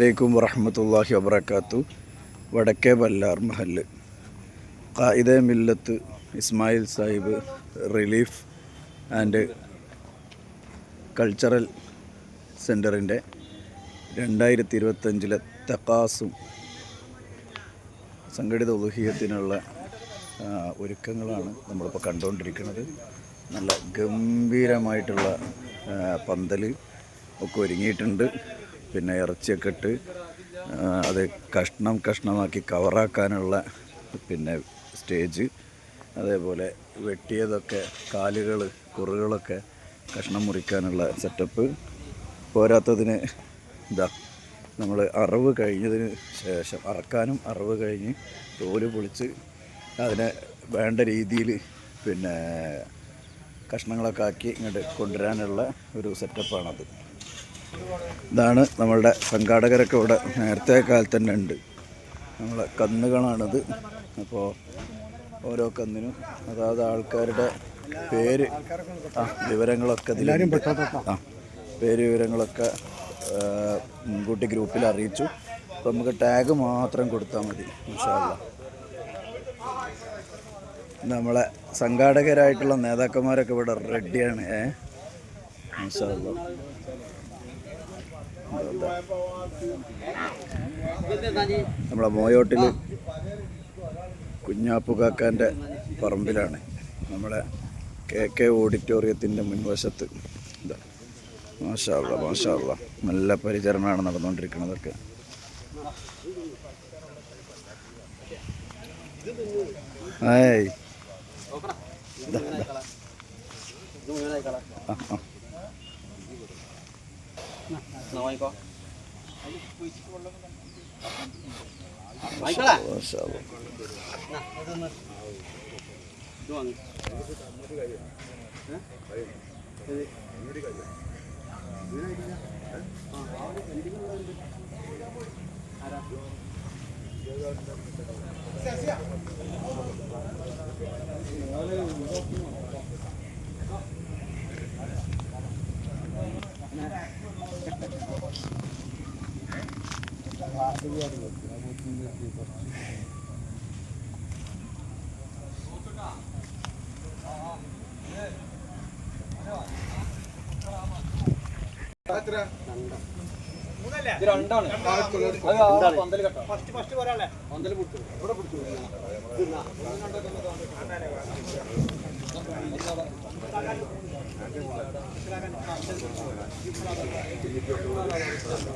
അലൈക്കും വറഹമത്തല്ലാഹി വബർക്കാത്തു വടക്കേ Ballar Mahal Qaide Millat Ismail Sahib relief and cultural സെന്ററിന്റെ രണ്ടായിരത്തി ഇരുപത്തഞ്ചിലെ തക്കാസും സംഘടിത ഉദുഹീയത്തിനുള്ള ഒരുക്കങ്ങളാണ് നമ്മളിപ്പോൾ കണ്ടുകൊണ്ടിരിക്കുന്നത്. നല്ല ഗംഭീരമായിട്ടുള്ള പന്തൽ ഒക്കെ ഒരുങ്ങിയിട്ടുണ്ട്. പിന്നെ ഇറച്ചിയൊക്കെ ഇട്ട് അത് കഷ്ണം കഷ്ണമാക്കി കവറാക്കാനുള്ള പിന്നെ സ്റ്റേജ്. അതേപോലെ വെട്ടിയതൊക്കെ കാലുകൾ കുറുകളൊക്കെ കഷ്ണം മുറിക്കാനുള്ള സെറ്റപ്പ്. പോരാത്തതിന് ഇതാ നമ്മൾ അറവ് കഴിഞ്ഞതിന് ശേഷം അറക്കാനും അറവ് കഴിഞ്ഞ് തോൽ പൊളിച്ച് അതിനെ വേണ്ട രീതിയിൽ പിന്നെ കഷ്ണങ്ങളൊക്കെ ആക്കി ഇങ്ങോട്ട് കൊണ്ടുവരാനുള്ള ഒരു സെറ്റപ്പാണത്. ഇതാണ് നമ്മളുടെ സംഘാടകരൊക്കെ ഇവിടെ നേരത്തെ കാലത്ത് തന്നെ ഉണ്ട്. നമ്മളെ കന്നുകളാണിത്. അപ്പോൾ ഓരോ കന്നിനും അതായത് ആൾക്കാരുടെ പേര് ആ വിവരങ്ങളൊക്കെ. ആ പേര് വിവരങ്ങളൊക്കെ മുൻകൂട്ടി ഗ്രൂപ്പിൽ അറിയിച്ചു. അപ്പോൾ നമുക്ക് ടാഗ് മാത്രം കൊടുത്താൽ മതി ഇൻഷാല്ല നമ്മളെ സംഘാടകരായിട്ടുള്ള നേതാക്കന്മാരൊക്കെ ഇവിടെ റെഡിയാണ് ഏ? ഇൻഷാല്ല നമ്മളെ മോയോട്ടിൽ കുഞ്ഞാപ്പു കാക്കാന്റെ പറമ്പിലാണ്. നമ്മളെ കെ കെ ഓഡിറ്റോറിയത്തിന്റെ മുൻവശത്ത്. ഇതാ. മാഷാള്ള മാഷാള്ള നല്ല പരിചരണമാണ് നടന്നുകൊണ്ടിരിക്കുന്നതൊക്കെ ഏയ്. വാങ്ങിക്കോ വാങ്ങിക്കോളാ ഇത് വാങ്ങി ആരാ രണ്ടാണ്. പന്തൽ കെട്ടോ ഫസ്റ്റ് ഫസ്റ്റ് പോരാളെ പന്തൽ പിടിച്ചു ഇവിടെ പിടിച്ചു മനസ്സിലാക്കാൻ